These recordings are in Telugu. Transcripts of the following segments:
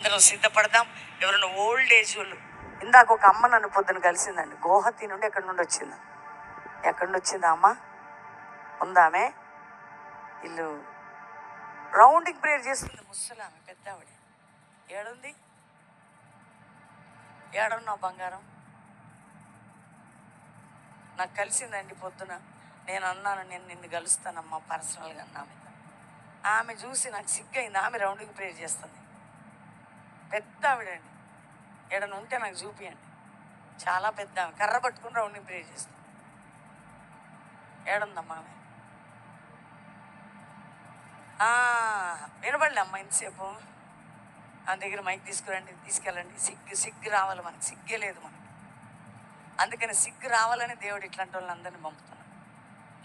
అందరం సిద్ధపడదాం. ఎవరైనా ఓల్డ్ ఏజ్ వాళ్ళు. ఇందాక ఒక అమ్మ నన్ను పొద్దున కలిసిందండి. గోహతి నుండి ఎక్కడి నుండి వచ్చింది? ఎక్కడి నుండి వచ్చిందా అమ్మ? ఉందామే? ఇల్లు రౌండింగ్ ప్రేయర్ చేస్తుంది. ముసలామె పెద్ద ఆవిడ ఏడుంది? ఏడున్నావు బంగారం? నాకు కలిసిందండి పొద్దున. నేను అన్నాను నేను నిన్ను కలుస్తానమ్మా పర్సనల్గా అన్నా ఆమె ఆమె చూసి నాకు సిగ్గైంది. ఆమె రౌండింగ్ ప్రేయర్ చేస్తుంది. పెద్ద ఆవిడండి. ఎడను ఉంటే నాకు చూపియండి. చాలా పెద్ద కర్ర పట్టుకుని రౌండింగ్ ప్రే చేస్తుంది. ఏడుందమ్మా ఆమె వినబడలే అమ్మా ఇంతసేపు. ఆ దగ్గర మైక్ తీసుకురండి తీసుకెళ్ళండి. సిగ్గు సిగ్గు రావాలి మనకి. సిగ్గే లేదు మనకి. అందుకని సిగ్గు రావాలని దేవుడు ఇట్లాంటి వాళ్ళని అందరిని పంపుతున్నాడు.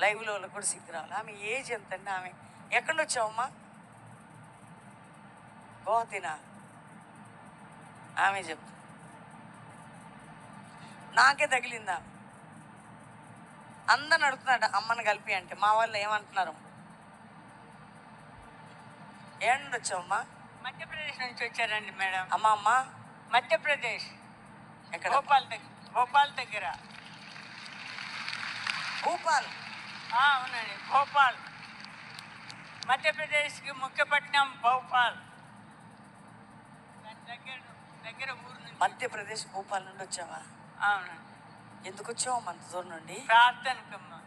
లైవ్లో వాళ్ళకి కూడా సిగ్గు రావాలి. ఆమె ఏజ్ ఎంత అండి ఆమె ఎక్కడి నుంచి వచ్చావమ్మా? గోహతినా ఆమె చెప్తుంది నాకే తగిలిందా? అందరిని అడుగుతున్నాడు అమ్మని కలిపి అంటే. మా వాళ్ళు ఏమంటున్నారు? ఏడు నుండి వచ్చావమ్మా? మధ్యప్రదేశ్ నుంచి వచ్చారండి మేడం. అమ్మ అమ్మ. మధ్యప్రదేశ్. ఎక్కడ? భోపాల్ దగ్గర. భోపాల్ దగ్గర. భూపాల్? అవునండి భోపాల్. మధ్యప్రదేశ్కి ముఖ్యపట్నం భోపాల్. దాని దగ్గర దగ్గర ఊరు నుంచి. మధ్యప్రదేశ్ భూపాల్ నుండి వచ్చావా? అవునండి ఎందుకు వచ్చావు అంత దూరం నుండి? ప్రార్థనకమ్మా.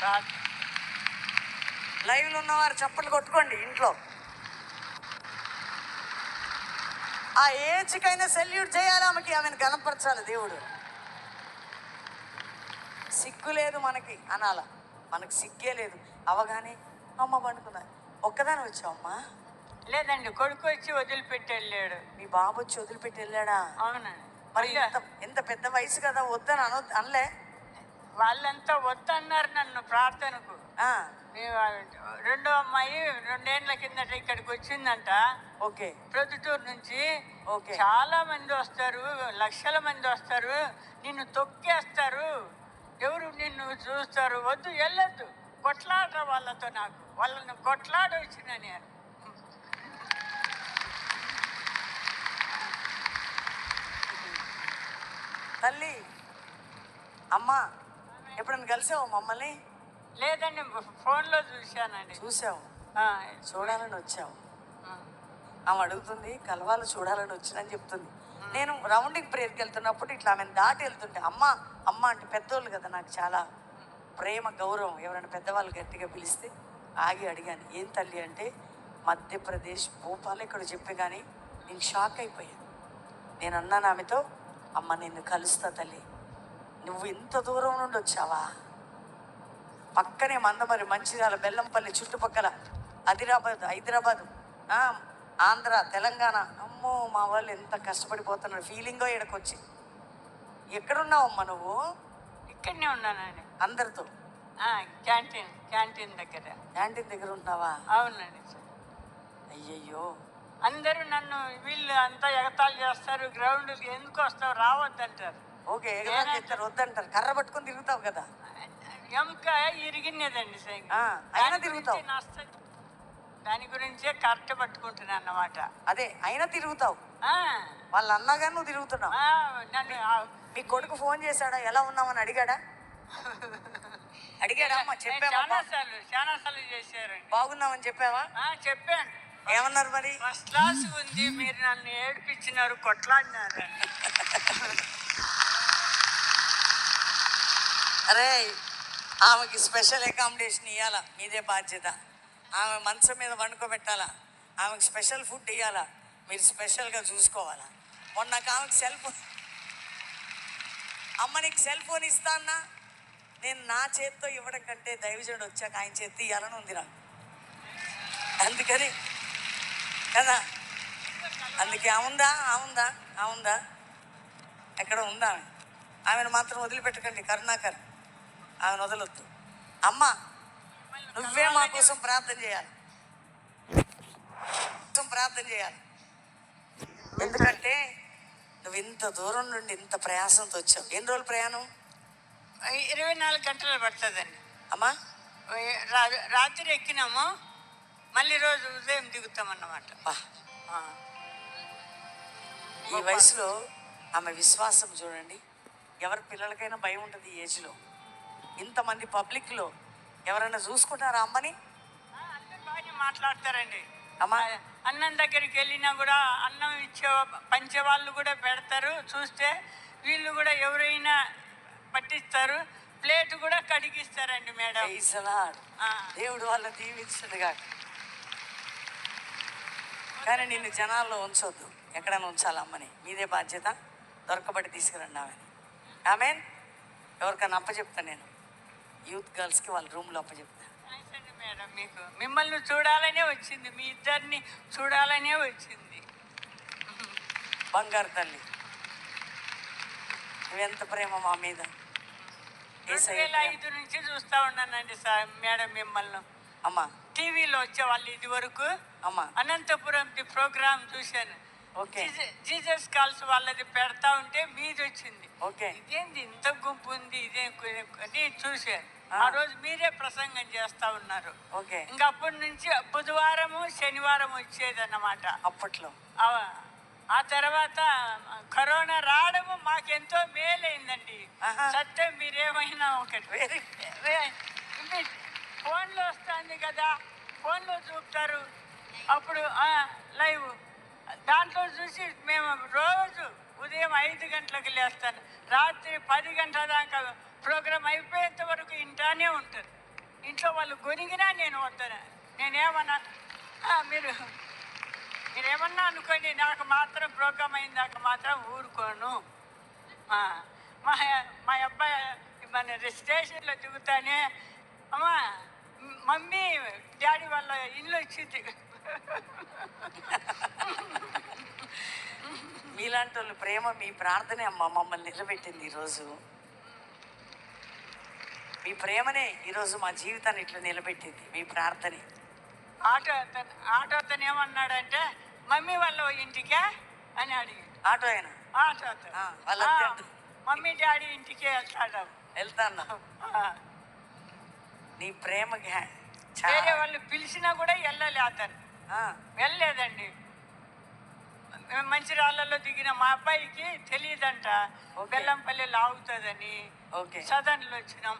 ప్రార్థన లైవ్లో ఉన్నవారు చప్పట్లు కొట్టుకోండి ఇంట్లో. ఆ ఏజ్కైనా సెల్యూట్ చేయాలి ఆమెకి. ఆమెను కనపరచాలి దేవుడు. సిగ్గు లేదు మనకి అనాల. మనకి సిగ్గే లేదు. అవగానే అమ్మ పండుకున్నా ఒక్కదాని వచ్చావమ్మా? లేదండి కొడుకు వచ్చి వదిలిపెట్టి వెళ్ళాడు మీ బాబు వచ్చి వదిలిపెట్టి వెళ్ళాడా అవునండి. మరి ఎంత ఎంత పెద్ద వయసు కదా వద్దని అన అనలే. వాళ్ళంతా వద్దన్నారు నన్ను ప్రార్థనకు. రెండో అమ్మాయి రెండేళ్ళ కిందట ఇక్కడికి వచ్చిందంట. ఓకే. ప్రొద్దుటూరు నుంచి ఓకే. చాలా మంది వస్తారు లక్షల మంది వస్తారు నిన్ను తొక్కేస్తారు. ఎవరు నిన్ను చూస్తారు? వద్దు వెళ్ళొద్దు. కొట్లాట వాళ్ళతో నాకు. వాళ్ళని కొట్లాడ వచ్చిన నేను. తల్లి అమ్మా ఎప్పుడైనా కలిసావు మమ్మల్ని? లేదండి ఫోన్లో చూశానండి. చూసావు? చూడాలని వచ్చావు. ఆమె అడుగుతుంది కలవాలు చూడాలని వచ్చినని చెప్తుంది. నేను రౌండింగ్ ప్రేయర్కి వెళ్తున్నప్పుడు ఇట్లా ఆమెను దాటి వెళ్తుంటే అమ్మ అమ్మ అంటే పెద్దోళ్ళు కదా నాకు చాలా ప్రేమ గౌరవం. ఎవరైనా పెద్దవాళ్ళు గట్టిగా పిలిస్తే ఆగి అడిగాను ఏం తల్లి అంటే మధ్యప్రదేశ్ భోపాల్ ఇక్కడ చెప్పే కానీ నేను షాక్ అయిపోయాను. నేను అన్నాను ఆమెతో అమ్మ నిన్ను కలుస్తా తల్లి. నువ్వు ఇంత దూరం నుండి వచ్చావా? పక్కనే మందమరి మంచిర్యాల బెల్లంపల్లి చుట్టుపక్కల హైదరాబాద్ ఆ, ఆంధ్ర తెలంగాణ. అమ్మో మా వాళ్ళు ఎంత కష్టపడిపోతున్నారు. ఫీలింగో ఇక్కడికొచ్చి ఎక్కడున్నావమ్మా నువ్వు? ఇక్కడనే ఉన్నానండి అందరితో? క్యాంటీన్ క్యాంటీన్ దగ్గర. క్యాంటీన్ దగ్గర ఉంటున్నావా? అవునండి. అయ్యయ్యో. అందరూ నన్ను వీళ్ళు అంతా ఎగతాళి చేస్తారు గ్రౌండ్కి ఎందుకు వస్తావు? రావద్దంటారు. ఓకే వద్దంటారు. కర్ర పట్టుకొని తిరుగుతావు కదా. ఎముక ఇరిగినదండి అయినా దాని తిరుగుతావు. దాని గురించే కరెక్ట్ పట్టుకుంటున్నా అన్నమాట. అదే అయినా తిరుగుతావు. వాళ్ళు అన్నాగా నువ్వు తిరుగుతున్నావు. నన్ను మీ కొడుకు ఫోన్ చేశాడా? ఎలా ఉన్నామని అడిగాడా? అడిగాడా? చెప్పావా? చాలా సార్లు చాలా సార్లు చేశారండి. బాగున్నామని చెప్పావా? ఆ, చెప్పాను. ఏమన్నారు మరి? ఫస్ట్ క్లాస్ ఉంది. మీరు నన్ను ఏడిపించినారు కొట్లాడినారు. అరే ఆమెకి స్పెషల్ అకామిడేషన్ ఇవ్వాలా మీదే బాధ్యత. ఆమె మంచం మీద వండుకోబెట్టాలా? ఆమెకి స్పెషల్ ఫుడ్ ఇవ్వాలా మీరు స్పెషల్గా చూసుకోవాలా? మొన్న ఆమెకి సెల్ ఫోన్ అమ్మ నీకు సెల్ ఫోన్ ఇస్తా అన్నా? నేను నా చేత్తో ఇవ్వడం కంటే దైవజనుడు వచ్చాక ఆయన చేతి ఇవ్వాలని ఉంది నాకు. అందుకని కదా? అందుకే ఆముందా? ఆముందా? ఆముందా? ఎక్కడ ఉందా ఆమె? ఆమెను మాత్రం వదిలిపెట్టకండి కరుణాకర్. ఆమెను వదలొద్దు. అమ్మ నువ్వే మా కోసం ప్రార్థన చేయాలి. కోసం ప్రార్థన చేయాలి. ఎందుకంటే నువ్వు ఇంత దూరం నుండి ఇంత ప్రయాసంతో వచ్చావు. ఎన్ని రోజులు ప్రయాణం? ఇరవై నాలుగు గంటలు పడుతుందండి. అమ్మా? రాత్రి ఎక్కినాము. మళ్ళీ రోజు ఉదయం దిగుతాం అన్నమాట బా ఈ వయసులో ఆమె విశ్వాసం చూడండి. ఎవరి పిల్లలకైనా భయం ఉంటుంది ఈ ఏజ్లో. ఇంతమంది పబ్లిక్లో ఎవరైనా చూసుకుంటారా అమ్మని? మాట్లాడతారండి. అమ్మా. అన్నం దగ్గరికి వెళ్ళినా కూడా అన్నం ఇచ్చే పంచే వాళ్ళు కూడా పెడతారు. చూస్తే వీళ్ళు కూడా ఎవరైనా పట్టిస్తారు. ప్లేట్ కూడా కడిగిస్తారండి మేడం. దేవుడు వాళ్ళని దీవించుగా కానీ నిన్ను జనాల్లో ఉంచొద్దు. ఎక్కడైనా ఉంచాలి అమ్మని మీదే బాధ్యత. దొరకబడి తీసుకురండి ఆమెని. ఆమె ఎవరికైనా అప్పచెప్తాను నేను. యూత్ గర్ల్స్కి వాళ్ళ రూమ్లో అప్పచెప్తాను అండి మేడం మీకు. మిమ్మల్ని చూడాలనే వచ్చింది. మీ ఇద్దరిని చూడాలనే వచ్చింది. బంగారు తల్లి. నువ్వెంత ప్రేమ మా మీద. రెండు వేల. ఐదు నుంచి చూస్తా ఉన్నానండి సార్ మేడం మిమ్మల్ని. అమ్మా టీవీలో వచ్చేవాళ్ళు ఇది వరకు అమ్మా. అనంతపురం ప్రోగ్రామ్ చూశాను. ఓకే. జీస- జీసస్ కాల్స్ వాళ్ళది పెడతా ఉంటే మీది వచ్చింది ఓకే. ఇదేంది? ఇంత గుంపు ఉంది ఇదే అని చూశాను. ఆ. రోజు మీరే ప్రసంగం చేస్తా ఉన్నారు. ఓకే. ఇంకా అప్పటి నుంచి బుధవారము శనివారం వచ్చేదన్నమాట. అప్పట్లో. ఆ- ఆ తర్వాత కరోనా రావడము మాకెంతో మేలైందండి. సత్యం మీరేమైనా ఒకటి. వెరీ ఫోన్లో వస్తుంది కదా ఫోన్లో చూపుతారు. అప్పుడు లైవ్. దాంట్లో చూసి మేము రోజు ఉదయం ఐదు గంటలకు లేస్తాను. రాత్రి పది గంటల దాకా ప్రోగ్రామ్ అయిపోయేంత వరకు ఇంటానే ఉంటారు. ఇంట్లో వాళ్ళు గొనిగినా నేను వస్తాను నేనేమన్నా మీరు మీరేమన్నా అనుకోండి నాకు మాత్రం ప్రోగ్రామ్ అయిన దాకా మాత్రం ఊరుకోను. మా మా అబ్బాయి మన స్టేషన్లో దిగుతానే అమ్మా మమ్మీ డాడీ వాళ్ళ ఇల్లు వచ్చింది. మీలాంటి వాళ్ళు ప్రేమ మీ ప్రార్థనే అమ్మ మమ్మల్ని నిలబెట్టింది ఈరోజు. మీ ప్రేమనే ఈరోజు మా జీవితాన్ని ఇట్లా నిలబెట్టింది మీ ప్రార్థనే. ఆటో అతను ఆటో అతను ఏమన్నాడంటే మమ్మీ వాళ్ళ ఇంటికే? అని అడిగి ఆటో అయినా ఆటో అతను. మమ్మీ డాడీ ఇంటికే వెళ్తాడు. వెళ్తాను? నీ ప్రేమకి హ్యా- వేరే వాళ్ళు పిలిచినా కూడా వెళ్ళలే అతను. వెళ్ళలేదండి. మేము మంచిర్యాలలో దిగిన మా అబ్బాయికి తెలియదంట. ఆగుతుందని. ఓకే. సదన్లో వచ్చినాం.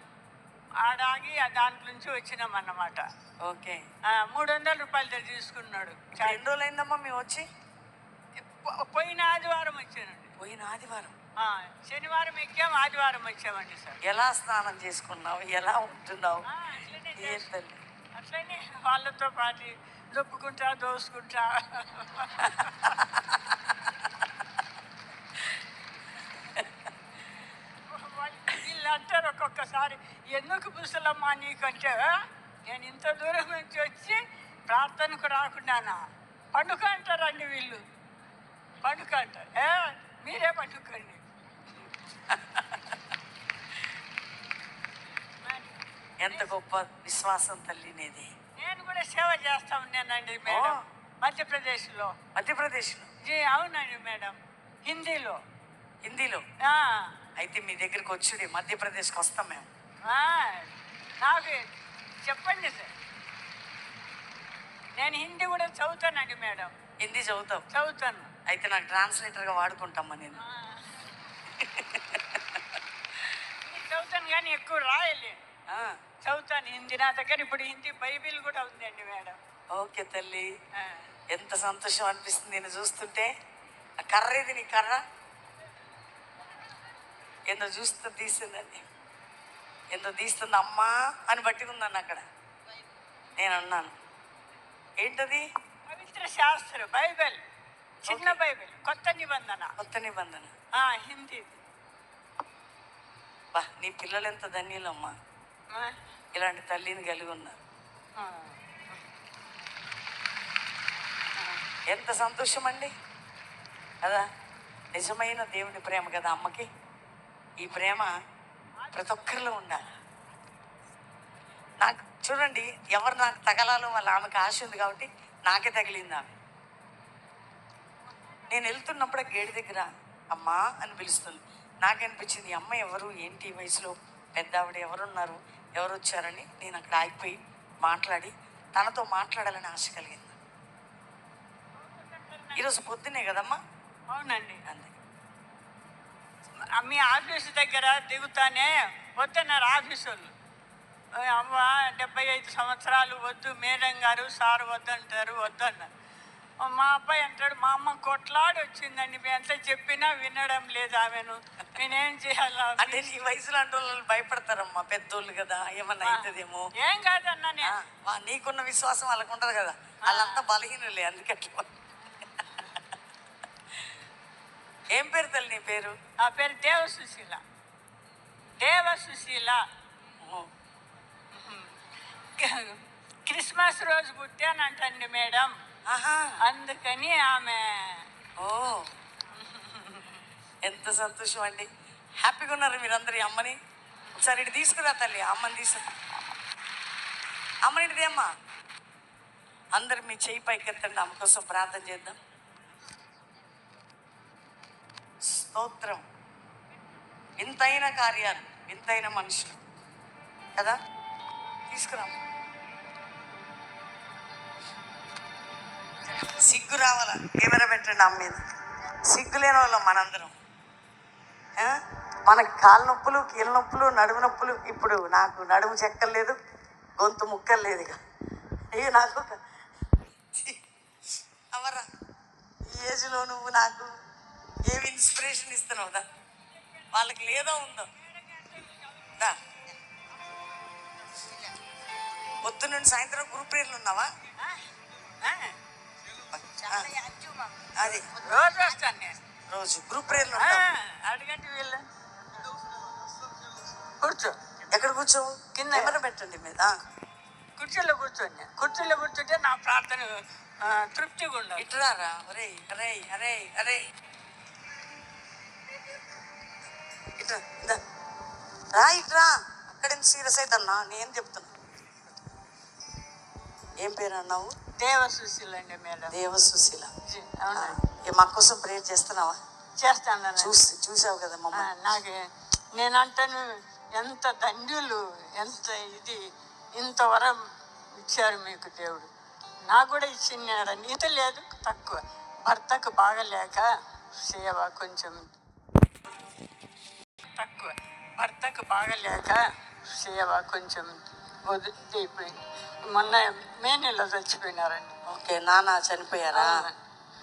ఆడాగి ఆ దాంట్లో నుంచి వచ్చినాం అన్నమాట. ఓకే. మూడు వందల రూపాయలు తీసుకున్నాడు. ఎన్ని రోజులు అయిందమ్మా మేము వచ్చి? పోయిన ఆదివారం వచ్చానండి. పోయిన ఆదివారం. శనివారం ఎక్కాం ఆదివారం వచ్చామండి సార్. ఎలా స్నానం చేసుకున్నావు? ఎలా ఉంటున్నావు? అట్లనే ఏం చేసు- తల్లి అట్లనే వాళ్ళతో పాటు దొప్పుకుంటా దోసుకుంటా. వాళ్ళు- అంటారు ఒక్కొక్కసారి ఎందుకు పుసలమ్మా నీకంటే? నేను ఇంత దూరం నుంచి వచ్చి ప్రార్థనకు రాకుండానా? పండుగ అంటారండి వీళ్ళు. పండుగ అంటారు. ఏ మీరే పండుకండి. ఎంత గొప్ప విశ్వాసం తల్లి నీది. నేను కూడా సేవ చేస్తా ఉన్నానండి మేడం. మధ్యప్రదేశ్లో. మధ్యప్రదేశ్లో? అవునండి మేడం. హిందీలో. హిందీలో? అయితే మీ దగ్గరికి వచ్చుడి మధ్యప్రదేశ్కి వస్తాం మేము. నాకు చెప్పండి సార్. నేను హిందీ కూడా చదువుతానండి మేడం. హిందీ చదువుతాం చదువుతాను. అయితే నాకు ట్రాన్స్లేటర్గా వాడుకుంటామ్మా నేను. చదువుతాను కానీ ఎక్కువ రాయలేను ఆ, చదువుతాను హిందీ. నా దగ్గర ఇప్పుడు హిందీ బైబిల్ కూడా ఉందండి మేడం. ఓకే తల్లి. ఎంత సంతోషం అనిపిస్తుంది నేను చూస్తుంటే. కర్ర ఇది నీ కర్ర. ఎంతో చూస్తూ తీస్తుందండి ఎంతో తీస్తుంది అమ్మా అని బట్టి ఉందన్న అక్కడ. నేను అన్నాను. ఏంటది? పవిత్ర శాస్త్రం బైబిల్. చిన్న. బైబిల్ కొత్త నిబంధన. కొత్త నిబంధన. ఆ, హిందీ నీ పిల్లలు ఎంత ధన్యులమ్మా. ఇలాంటి తల్లిని కలిగి ఉన్నారు. ఎంత సంతోషం అండి కదా? నిజమైన దేవుని ప్రేమ కదా అమ్మకి. ఈ ప్రేమ ప్రతి ఒక్కరిలో ఉండాలి. నాకు చూడండి ఎవరు నాకు తగలాలో వాళ్ళ ఆమెకి ఆశ ఉంది కాబట్టి నాకే తగిలింది ఆమె. నేను వెళ్తున్నప్పుడు గేడి దగ్గర అమ్మా అని పిలుస్తుంది. నాకనిపించింది ఈ అమ్మ ఎవరు? ఏంటి వయసులో? పెద్ద ఆవిడ ఎవరున్నారు? ఎవరు వచ్చారని నేను అక్కడ ఆగిపోయి మాట్లాడి తనతో మాట్లాడాలని ఆశ కలిగింది. ఈరోజు పొద్దునే కదమ్మా? అవునండి. అంతే మీ ఆఫీస్ దగ్గర దిగుతానే వద్దన్నారు ఆఫీసు వాళ్ళు "ఓ అవ్వ డెబ్బై ఐదు సంవత్సరాలు వద్దు మేడం గారు సార్ వద్దంటారు వద్దన్నారు. "ఓ మా అబ్బాయి అంటాడు మా అమ్మ కొట్లాడి వచ్చిందండి మేము ఎంత చెప్పినా వినడం లేదు ఆమెను. నేనేం చేయాలా అంటే నీ వయసులో అంటే వాళ్ళు భయపడతారమ్మా పెద్దోళ్ళు కదా ఏమన్నా అవుతుందేమో ఏం కాదన్నా ఆ, నేను వా- నీకున్న విశ్వాసం వాళ్ళకు ఉంటది కదా వాళ్ళంతా బలహీనులే అందుకట్లా. ఏం పేరు తల్లి నీ పేరు? నా పేరు దేవ సుశీల. దేవ సుశీల. క్రిస్మస్ రోజు పుట్టానంటండి మేడం. అందుకని ఆమె ఓ. ఎంత సంతోషం అండి. హ్యాపీగా ఉన్నారు మీరందరి అమ్మని. ఒకసారి ఇటు తీసుకురా తల్లి అమ్మని తీసుకు అమ్మని ఇటుది అమ్మా. అందరు మీ చేయి పైకెత్తండి అమ్మ కోసం ప్రార్థన చేద్దాం. స్తోత్రం. వింతైన కార్యాలు వింతైన మనుషులు. కదా? తీసుకురా సిగ్గు రావాలా? కెమెరా పెట్టండి అమ్మ మీద. సిగ్గు లేని వాళ్ళం మనందరం. మనకి కాళ్ళ నొప్పులు కీళ్ళ నొప్పులు నడుము నొప్పులు ఇప్పుడు నాకు నడుము చెక్కలేదు గొంతు ముక్కలేదు ఇక. నాకు అవరా ఈ ఏజ్లో నువ్వు నాకు ఏమి ఇన్స్పిరేషన్ ఇస్తున్నావు దా వాళ్ళకి లేదో ఉందో? దా పొద్దు నుండి సాయంత్రం గ్రూప్ ప్రేర్లు ఉన్నావా? అది. రోజు వస్తాను నేను. రోజు గ్రూప్ ఉంటావు అడగండి వీళ్ళు. కూర్చో. ఎక్కడ కూర్చోవు కింద. కెమెరా పెట్టండి మీద. కుర్చీలో కూర్చోండి. కుర్చీలో కూర్చుంటే నా ప్రార్థన తృప్తిగా ఉండదు ఇటురారా? అరే అరే అరే అరే ఇందా. రా ఇట్రా అక్కడేం సీరియస్ అవుతాన్నా నేను చెప్తున్నా. ఏం పేరు అన్నావు? దేవ సుశీలండి మేడం దేవ సుశీల మా కోసం ప్రేయర్ చేస్తున్నావా? చేస్తాను చూసి చూసావు కదా మమ్మల్ని నాకు నేనంటాను ఎంత దండ్యులు ఎంత ఇది ఇంత వరం ఇచ్చారు మీకు దేవుడు. నాకు కూడా ఇచ్చినాడని ఇంత లేదు తక్కువ. భర్తకు బాగలేక సేవ కొంచెం తక్కువ. భర్తకు బాగలేక సేవ కొంచెం వదిలిపోయింది మొన్న మే నెలలో చచ్చిపోయినారండి. ఓకే నాన్న చనిపోయారా.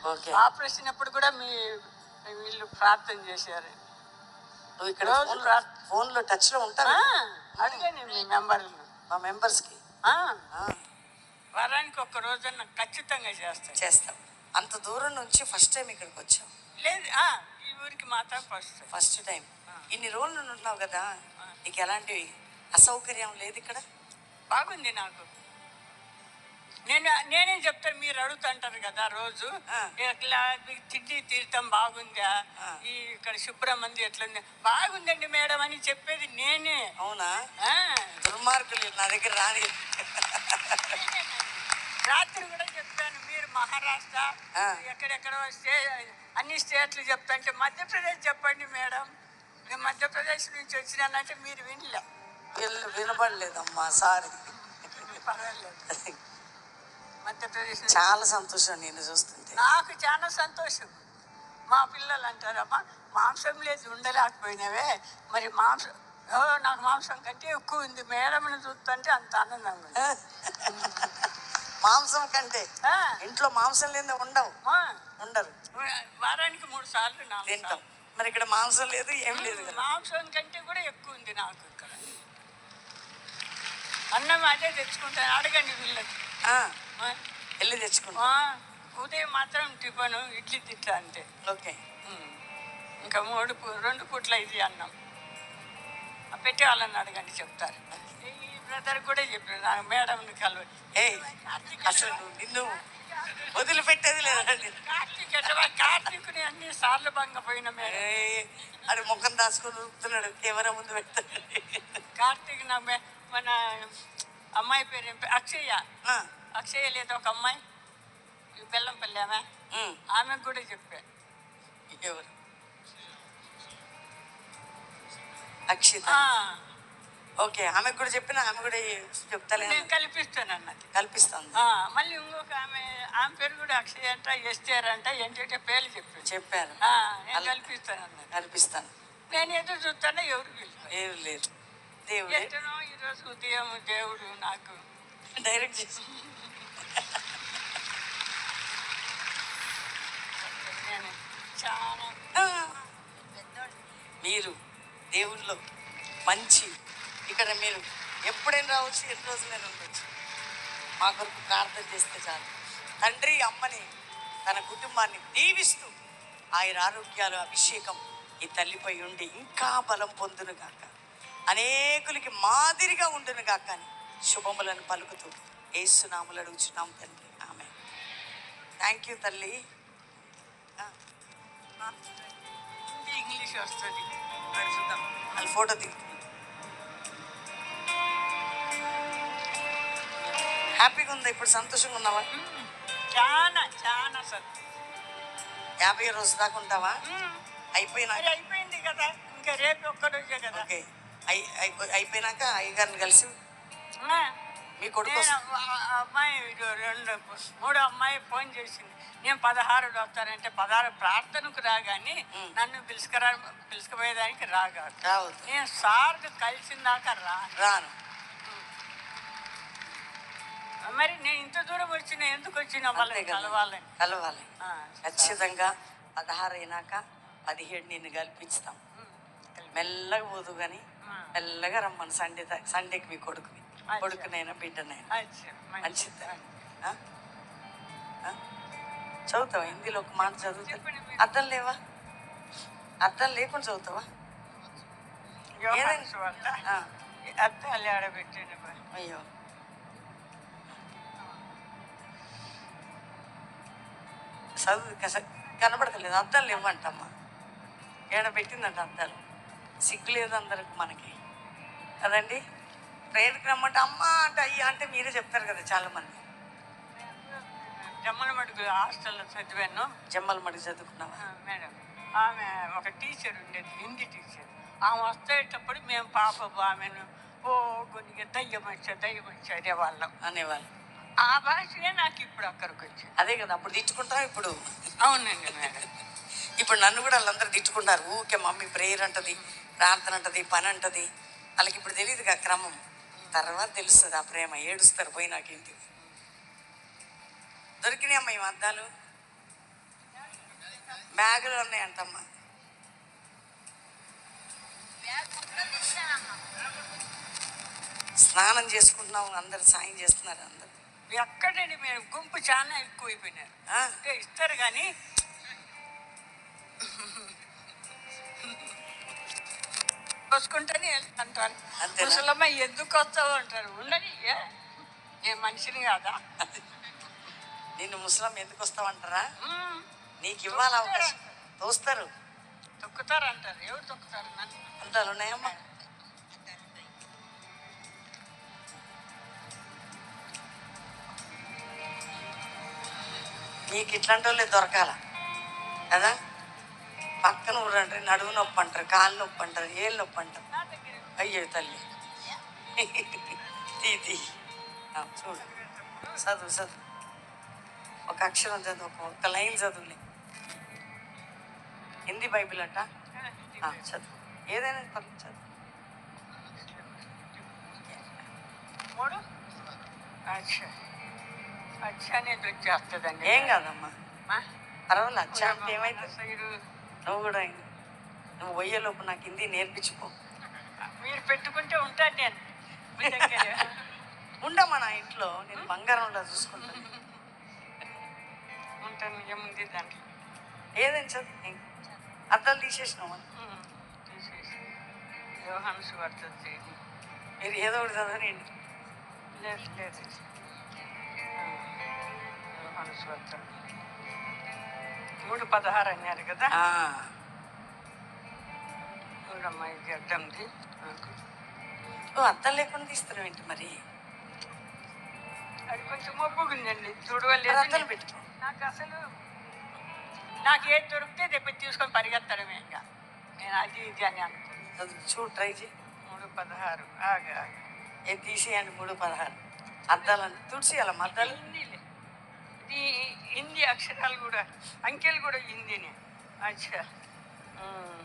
ఓకే. ఆపరేషన్ అప్పుడు కూడా మీ వీళ్ళు ప్రార్థన చేశారు. ఇక్కడ ఫోన్లో టచ్లో ఉంటావు ఆ, అడగండి మీ మెంబర్లు. మా మెంబర్స్కి. వారానికి ఒక్క రోజున ఖచ్చితంగా చేస్తాను చేస్తాం. అంత దూరం నుంచి ఫస్ట్ టైం ఇక్కడికి వచ్చాం. లేదు ఈ ఊరికి మాత్రం ఫస్ట్ ఫస్ట్ టైం. ఇన్ని రోజులు ఉంటున్నావు కదా నీకు ఎలాంటి అసౌకర్యం లేదు ఇక్కడ? బాగుంది నాకు. నేను నేనే చెప్తాను మీరు అడుగుతుంటారు కదా రోజు. ఇట్లా తిండి తీర్థం బాగుందా. ఈ ఇక్కడ శుభ్రమంది ఎట్లుంది? బాగుందండి మేడం అని చెప్పేది నేనే. అవునా? దుర్మార్గులు నా దగ్గర రాని. రాత్రి కూడా చెప్పాను మీరు మహారాష్ట్ర. ఎక్కడెక్కడ స్టే అన్ని స్టేట్లు చెప్తాంటే మధ్యప్రదేశ్ చెప్పండి మేడం. నేను మధ్యప్రదేశ్ నుంచి వచ్చినానంటే మీరు వినలే. వినపడలేదమ్మా సారీ. చాలా సంతోషం నేను చూస్తుంటే. నాకు చాలా సంతోషం. మా పిల్లలు అంటారమ్మా మాంసం లేదు ఉండలేకపోయినావే. మరి మాంసం నాకు మాంసం కంటే ఎక్కువ ఉంది. మేడంని చూస్తుంటే అంత ఆనందంగా మాంసం కంటే ఇంట్లో మాంసం లేని ఉండవు. ఉండరు. వారానికి మూడు సార్లు తింటాం. మరి ఇక్కడ మాంసం లేదు ఏం లేదు మాంసం కంటే కూడా ఎక్కువ ఉంది నాకు. అన్నం అదే తెచ్చుకుంటాను. అడగండి వీళ్ళకి. వెళ్ళి తెచ్చుకుంటాం. ఉదయం మాత్రం టిఫన్ ఇడ్లీ తింటా అంతే. ఓకే. ఇంకా మూడు రెండు పూట్ల ఇది అన్నం. ఆ పెట్టే వాళ్ళని అడగండి చెప్తారు. ఈ బ్రదర్ కూడా చెప్పారు నాకు మేడంని కలవండి ఏయ్ అసలు నిన్ను వదిలిపెట్టేది లేదండి. కార్తీక్ కార్తీకుని అన్ని సార్లు భంగపోయిన మేడం. అది ముఖం దాచుకొని ఊపుతున్నాడు కెమెరా ముందు పెడతాడు. కార్తీక్ నా మన అమ్మాయి పేరు ఏం పేరు? అక్షయ ఆ, అక్షయ లేదు ఒక అమ్మాయి. బెల్లంపల్లి ఆమె. ఆమెకు కూడా చెప్పా. ఎవరు? అక్షిత. ఓకే ఆమెకు కూడా చెప్పిన ఆమె కూడా చెప్తలే నేను కల్పిస్తాను అన్నది. కల్పిస్తాను మళ్ళీ ఇంకొక ఆమె ఆమె పేరు కూడా అక్షయ్ అంట ఎస్టీఆర్ అంట ఏంటంటే పేర్లు చెప్పాను చెప్పారు. ఆ, నేను కల్పిస్తాను అన్నది. కల్పిస్తాను. నేను ఎదురు చూస్తాను ఎవరు ఏం లేదు దేవుడే. ఎట్టనో ఈరోజు ఉదయం దేవుడు నాకు డైరెక్ట్ చేసి. నేను చాలా. ఆ, మీరు దేవుళ్ళో మంచి ఇక్కడ మీరు ఎప్పుడైనా రావచ్చు ఎన్ని రోజులైనా ఉండొచ్చు. మా కొరకు ప్రార్థన చేస్తే చాలు. తండ్రి అమ్మని తన కుటుంబాన్ని దీవిస్తూ ఆయన ఆరోగ్యాలు అభిషేకం ఈ తల్లిపై ఉండి ఇంకా బలం పొందును గాక అనేకులకి మాదిరిగా ఉండును గాక అని శుభములను పలుకుతూ ఏసునాములు అడుగుచున్నాం తండ్రి. ఆమె థ్యాంక్ యూ తల్లి. ఇంగ్లీష్ వస్తుంది. వాళ్ళ ఫోటో దిగు హ్యాపీగా ఉందా? ఇప్పుడు సంతోషంగా ఉన్నావా? చాలా చాలా సార్. యాభై రోజు దాకా ఉంటావా? అయిపోయినా? అయిపోయింది కదా. ఇంకా రేపు ఒక్కరోజే కదా. ఓకే. అయి అయిపో- అయిపోయినాక అయ్యగారిని కలిసి మీ కొడుకు అమ్మాయి రెండు మూడో అమ్మాయి ఫోన్ చేసింది. నేను పదహారు వస్తానంటే పదహారు ప్రార్థనకు రాగాని నన్ను పిలుచుకురా పిలుచుకుపోయేదానికి రావద్దు. నేను సార్కు కలిసిన దాకా రా. రాను. మరి నేను ఇంత దూరం వచ్చిన ఎందుకు వచ్చిన వాళ్ళని. కలవాలని? కలవాలి. ఖచ్చితంగా పదహారు అయినాక పదిహేడు నిన్ను కల్పించుతాం మెల్లగా పోదు కానీ మెల్లగా రమ్మను. సండే సండేకి మీ కొడుకుని. కొడుకునైనా బిడ్డనైనా. అచ్చా, మంచిది. మంచిది. ఆ? ఆ? చదువుతావా? హిందీలో ఒక మాట చదువుతా. అర్థం లేవా? అర్థం లేకుండా చదువుతావా? యోహాను ఏదైనా- సువార్త. ఆ. అద్దాలు ఆడబెట్టిండు మరి. అయ్యో. చదువు కనబడతలేదు. లేవంటమ్మా. ఏడ పెట్టిందంట అద్దాలు సిగ్గు లేదు అందరికి మనకి. కదండి? ప్రేయర్కి రమ్మంటే అమ్మ అంటే అయ్యా అంటే మీరే చెప్తారు కదా చాలా మంది జమ్మల మడుగు హాస్టల్లో చదివాను. జమ్మల మడి చదువుకున్నావా? మేడం. ఆమె ఒక టీచర్ ఉండేది హిందీ టీచర్. ఆమె వస్తేటప్పుడు మేము పాప ఆమెను ఓ కొన్ని దయ్యం వచ్చా దయ్యం వచ్చా అనేవాళ్ళం. అనేవాళ్ళు. ఆ భాషనే నాకు ఇప్పుడు అక్కడికి వచ్చింది. అదే కదా అప్పుడు తిట్టుకుంటాం ఇప్పుడు? అవునండి మేడం. ఇప్పుడు నన్ను కూడా వాళ్ళందరూ తిట్టుకుంటారు ఊకే మమ్మీ ప్రేయర్ అంటది. ప్రార్థన అంటది పని అంటది వాళ్ళకి ఇప్పుడు తెలియదు ఆ క్రమం. తర్వాత తెలుస్తుంది ఆ ప్రేమ. ఏడుస్తారు పోయి నాకేంటి? దొరికినాయి అమ్మా ఈ అద్దాలు బ్యాగులు ఉన్నాయంటమ్మా. స్నానం చేసుకుంటున్నాం అందరు సాయం చేస్తున్నారు అందరు. ఎక్కడండి మీరు గుంపు చాలా ఎక్కువైపోయినారు. ఇస్తారు కానీ. వసుకుంటేనే అంటారు. అంతేనా? ముసలమ్మ ఎందుకు వస్తావు అంటారు. ఉండని ఏ? నేను మనిషిని కాదా? నిన్ను ముసలం ఎందుకు వస్తావంటారా మ్మ్. నీకు ఇవ్వాలి అవకాశం? తోస్తారు. తొక్కుతారు అంటారు. ఎవరు తొక్కుతారు? అంతాలు ఉన్నాయమ్మా. నీకు ఇట్లాంటి వాళ్ళే దొరకాల? కదా? పక్కన ఊరంటే నడువు నొప్పి అంటారు కాలు నొప్పి అంటారు ఏళ్ళు నొప్పి అంటారు. అయ్యో తల్లి. తీ తీ. ఆ, చూడు. చదువు చదువు. ఒక అక్షరం చదువు ఒక ఒక్క లైన్ చదువులే. హిందీ బైబిల్ అంట చదువు. ఏదైనా పర్లేదు చదువు. మూడు? అచ్చా అచ్చా అనేది వచ్చేస్తుందండి ఏం కాదమ్మా? పర్వాలేదు అచ్చా ఏమైతే నువ్వు కూడా నువ్వు పోయేలోపు నాకు హిందీ నేర్పించుకో. మీరు పెట్టుకుంటే ఉంటాను నేను. ఉండమ్మా నా ఇంట్లో నేను బంగారంలో చూసుకుంటాను ఉంటాను ఏముంది దాంట్లో? ఏదైనా చదువు అద్దాలు తీసేసినావు? యోహాను సువార్త మీరు ఏదో ఒకటి చదవనండి లేదు లేదు. యోహాను సువార్త. మూడు పదహారు అన్నారు కదా. చూడమ్మా ఇది అడ్డంది ఓ అద్దం లేకుండా తీస్తారు ఏంటి మరి? అది కొంచెం మొబ్బుగుందండి చూడవలేదు పెట్టుకో. నాకు అసలు నాకు ఏది దొరికితే రేపు తీసుకొని పరిగెత్తడమే ఇంకా. నేను అది ఇది అని అనుకుంటున్నాను చూడు ట్రై చేయి. మూడు పదహారు. ఆగా ఇది తీసేయండి మూడు పదహారు. అద్దాలని తుడిచేయాలమ్మ అద్దాలు. ఇది హిందీ అక్షరాలు కూడా అంకెలు కూడా హిందీనే అచ్చా ఉమ్.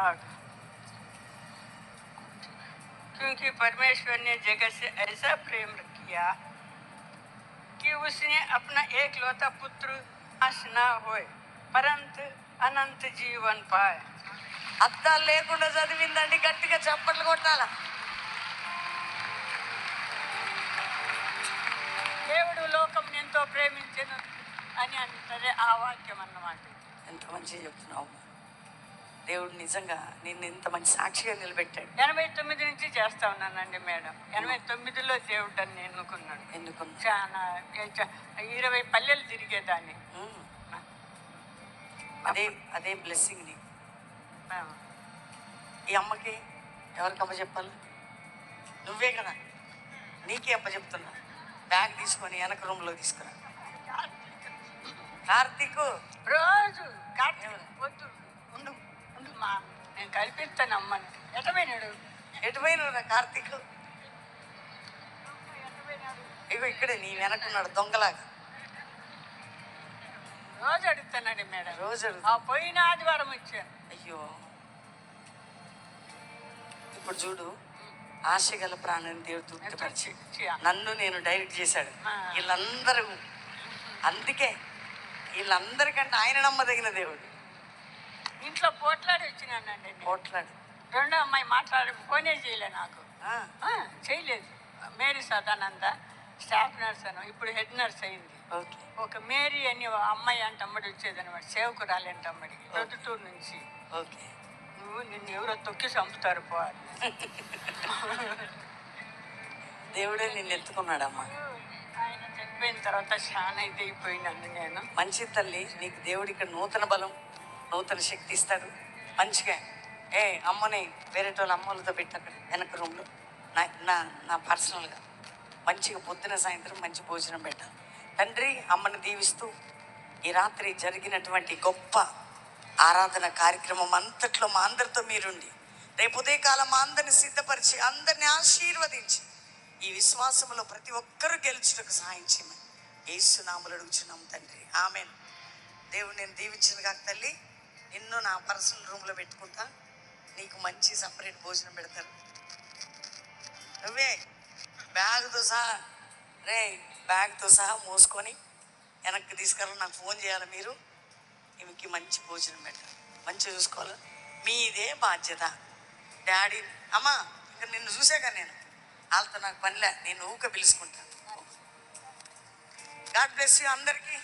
आग क्योंकि परमेश्वर ने जगत से ऐसा प्रेम किया कि उसने अपना एक लौता पुत्र नाश न होए परंतु अनंत जीवन पाए అద్దాలు లేకుండా చదివిందండి గట్టిగా చప్పట్లు కొట్టాల ఎంతో ప్రేమించను అని అంటారే ఆ వాక్యం అన్నమాట. ఎంత మంచిగా చెప్తున్నావు దేవుడు నిజంగా నిన్ను ఇంత మంచి సాక్షిగా నిలబెట్టాడు. ఎనభై తొమ్మిది నుంచి చేస్తా ఉన్నానండి మేడం. ఎనభై తొమ్మిదిలో దేవుడు అని ఎన్నుకున్నాడు ఎన్నుకున్నా చాలా ఇరవై పల్లెలు తిరిగేదాన్ని. అదే అదే బ్లెస్సింగ్ని. ఆ. ఈ అమ్మకి ఎవరికి అమ్మ చెప్పాలి నువ్వే కదా. నీకే అప్ప చెప్తున్నా బ్యాగ్ తీసుకొని వెనక రూమ్లో తీసుకురా. కార్తీక్. రోజు కార్తీక వద్దు ఉండు ఉండు మా నేను కల్పిస్తాను అమ్మని. ఎటపోయినాడు ఎటుపోయిన కార్తీక్? ఎటపోయినాడు ఇగో ఇక్కడే నీ వెనకున్నాడు దొంగలాగా. రోజు అడుగుతానండి మేడం. రోజు ఆ. పోయిన ఆదివారం వచ్చాను. అయ్యో. ఇప్పుడు చూడు. ఆశ గల ప్రాణాన్ని దేవుడు తృప్తిపరిచి నన్ను నేను డైరెక్ట్ చేశాడు. వీళ్ళందరూ. అందుకే వీళ్ళందరికంటే ఆయన నమ్మదగిన దేవుడు. ఇంట్లో పోట్లాడి వచ్చినానండి నేను. పోట్లాడు. రెండో అమ్మాయి మాట్లాడి ఫోనే చేయలే నాకు. చేయలేదు. మేరీ సదానంద స్టాఫ్ నర్స్ అను ఇప్పుడు హెడ్ నర్స్ అయింది. ఓకే. ఒక మేరీ అని అమ్మాయి అంటే అమ్మడి వచ్చేది అనమాట సేవకురాలి అంటే అమ్మడి ప్రొద్దుటూరు నుంచి. ఓకే. నిన్ను ఎవరో తొక్కి చంపుతారు పో. దేవుడే నిన్ను ఎత్తుకున్నాడమ్మా. ఆయన చనిపోయిన తర్వాత చాలా ఇది అయిపోయినాను నేను. మంచి తల్లి నీకు దేవుడు ఇక్కడ నూతన బలం నూతన శక్తి ఇస్తాడు. మంచిగా. ఏ అమ్మని వేరే వాళ్ళ అమ్మలతో పెట్టి అక్కడ వెనక రూమ్లో నా నా నా పర్సనల్గా మంచిగా పొద్దున సాయంత్రం మంచి భోజనం పెట్టాలి. తండ్రి అమ్మని దీవిస్తూ ఈ రాత్రి జరిగినటువంటి గొప్ప ఆరాధన కార్యక్రమం అంతట్లో మా అందరితో మీరుండి. రేపు ఉదయకాలం మా అందరిని సిద్ధపరిచి అందరిని ఆశీర్వదించి ఈ విశ్వాసంలో ప్రతి ఒక్కరూ గెలుచుటకు సహాయం చేయమని ఏసునాములు అడుగుచున్నాం తండ్రి. ఆమె దేవుడు నేను దీవించిన కాక తల్లి. నిన్ను నా పర్సనల్ రూమ్లో పెట్టుకుంటా. నీకు మంచి సపరేట్ భోజనం పెడతారు నువ్వే బ్యాగ్తో సహా రే బ్యాగ్తో సహా మోసుకొని వెనక్కి తీసుకురా నాకు ఫోన్ చేయాలి మీరు. ఈమెకి మంచి భోజనం పెట్టాలి మంచిగా చూసుకోవాలి? మీదే బాధ్యత. డాడీ అమ్మా ఇక నిన్ను చూసాగా నేను. వాళ్ళతో నాకు పనిలే. నేను ఊక పిలుచుకుంటాను గాడ్ బ్లెస్ యూ అందరికీ.